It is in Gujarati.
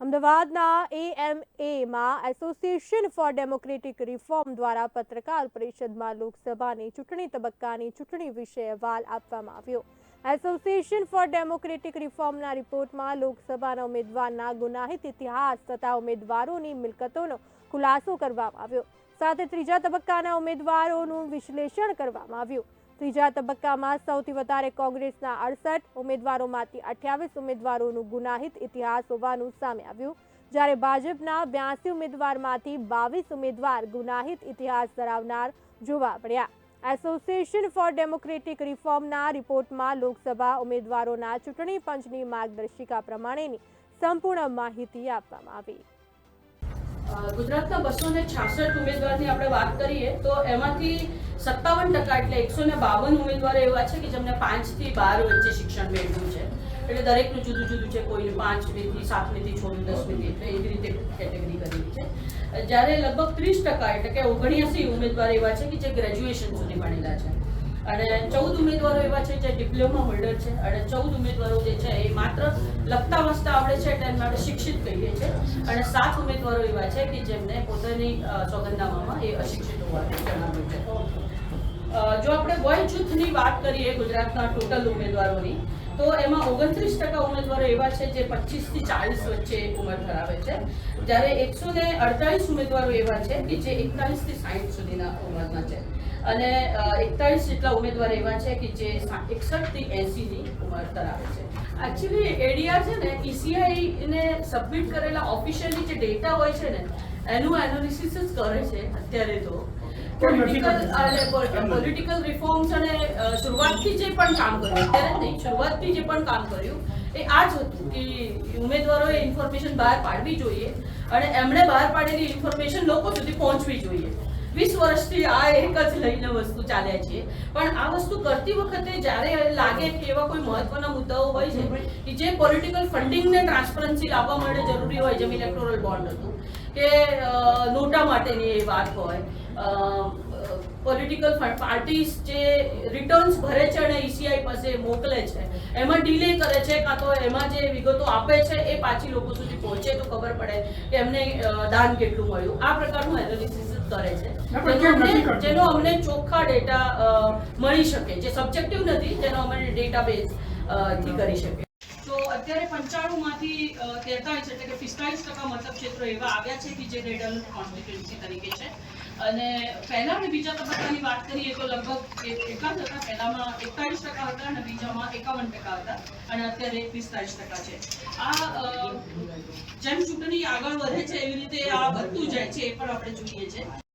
અમદાવાદના એએમએમાં એસોસિએશન ફોર ડેમોક્રેટિક રિફોર્મ દ્વારા પત્રકાર પરિષદમાં લોકસભાની ચૂંટણી તબક્કાની ચૂંટણી વિશે અહેવાલ આપવામાં આવ્યો. એસોસિએશન ફોર ડેમોક્રેટિક રિફોર્મના રિપોર્ટમાં લોકસભાના ઉમેદવારના ગુનાહિત ઇતિહાસ તથા ઉમેદવારોની મિલકતોનો ખુલાસો કરવામાં આવ્યો. સાથે ત્રીજા તબક્કાના ઉમેદવારોનું વિશ્લેષણ કરવામાં આવ્યું. ત્રીજા તબક્કામાં સૌથી વધારે કોંગ્રેસના અડસઠ ઉમેદવારોમાંથી અઠ્યાવીસ ઉમેદવારોનું ગુનાહિત ઇતિહાસ હોવાનું સામે આવ્યું. જ્યારે ભાજપના બ્યાસી ઉમેદવારમાંથી બાવીસ ઉમેદવાર ગુનાહિત ઇતિહાસ ધરાવનાર જોવા મળ્યા. એસોસિએશન ફોર ડેમોક્રેટિક રિફોર્મના રિપોર્ટમાં લોકસભા ઉમેદવારોના ચૂંટણી પંચની માર્ગદર્શિકા પ્રમાણેની સંપૂર્ણ માહિતી આપવામાં આવી. ગુજરાતના બસો ને છાસઠ ઉમેદવારની આપણે વાત કરીએ તો એમાંથી સત્તાવન ટકા એટલે એકસો ને બાવન ઉમેદવારો એવા છે કે જેમને પાંચથી બાર વચ્ચે શિક્ષણ મેળવ્યું છે. એટલે દરેકનું જુદું જુદું છે, કોઈને પાંચમીથી સાતમીથી છોમી દસમીથી એટલે એવી રીતે કેટેગરી કરેલી છે. જ્યારે લગભગ ત્રીસ ટકા એટલે કે ઓગણ્યાસી ઉમેદવાર એવા છે કે જે ગ્રેજ્યુએશન સુધી ભણેલા છે. અને ચૌદ ઉમેદવારો એવા છે જે ડિપ્લોમા હોલ્ડર છે અને ચૌદ ઉમેદવારો જે છે એ માત્ર લખતા વસતા આવડે છે એટલે માટે શિક્ષિત કહીએ છીએ. અને સાત ઉમેદવારો એવા છે કે જેમને પોતાની સોગંદનામામાં એ અશિક્ષિત હોવાનું જણાવ્યું છે જો આપણે વય જૂથની વાત કરીએ ગુજરાતના ટોટલ ઉમેદવારોની, તો એમાં ઓગણત્રીસ ટકા ઉમેદવારો એવા છે જે પચીસથી ચાલીસ વચ્ચે ઉંમર ધરાવે છે. જ્યારે એકસો ને અડતાલીસ ઉમેદવારો એવા છે કે જે એકતાલીસથી સાઠ સુધીના ઉંમરના છે. અને એકતાલીસ જેટલા ઉમેદવારો એવા છે કે જે એકસઠથી એંસીની ઉંમર ધરાવે છે. એકચ્યુઅલી એડીઆર છે ને ઈસીઆઈ ને સબમિટ કરેલા ઓફિશિયલી જે ડેટા હોય છે ને એનું એનાલિસિસ જ કરે છે અત્યારે તો. પોલિટિકલ રિફોર્મ્સ અને શરૂઆતથી જે પણ કામ કર્યું અત્યારે નહીં શરૂઆતથી જે પણ કામ કર્યું એ આ જ હતું કે ઉમેદવારોએ ઇન્ફોર્મેશન બહાર પાડવી જોઈએ અને એમણે બહાર પાડેલી ઇન્ફોર્મેશન લોકો સુધી પહોંચવી જોઈએ. વીસ વર્ષથી આ એક જ લઈને વસ્તુ ચાલ્યા છીએ પણ આ વસ્તુ કરતી વખતે જ્યારે લાગે કે એવા કોઈ મહત્વના મુદ્દાઓ હોય છે, કે જે પોલિટિકલ ફંડિંગને ટ્રાન્સપરન્સી લાવવા માટે જરૂરી હોય, જેમ ઇલેક્ટોરલ બોન્ડ હતું, કે નોટા માટેની એ વાત હોય પોલિટિકલ પાર્ટીઝ જે રિટર્ન્સ ભરે છે અને ઈસીઆઈ પાસે મોકલે છે, એમાં ડિલે કરે છે, કાં તો એમાં જે વિગતો આપે છે, એ પાછી લોકો સુધી પહોંચે તો ખબર પડે કે એમને દાન કેટલું મળ્યું. આ પ્રકારનું એનાલિસિસ કરે છે. જેનો અમને- ચોખ્ખા ડેટા મળી શકે જે સબ્જેક્ટિવ નથી તેનો અમને ડેટાબેઝથી કરી શકીએ તો અત્યારે પંચાણું માંથી તેતાલીસ એટલે કે પિસ્તાલીસ ટકા મતલબ ક્ષેત્રો એવા આવ્યા છે કે જે રેડલ કોન્સ્ટિટ્યુન્સી તરીકે છે. અને પહેલા અને બીજા તબક્કાની વાત કરીએ તો લગભગ એકાદ હતા. પહેલામાં એકતાલીસ ટકા હતા અને બીજામાં એકાવન ટકા હતા અને અત્યારે પિસ્તાલીસ ટકા છે. આ જેમ ચૂંટણી આગળ વધે છે એવી રીતે આ વધતું જાય છે એ પણ આપણે જોઈએ છે.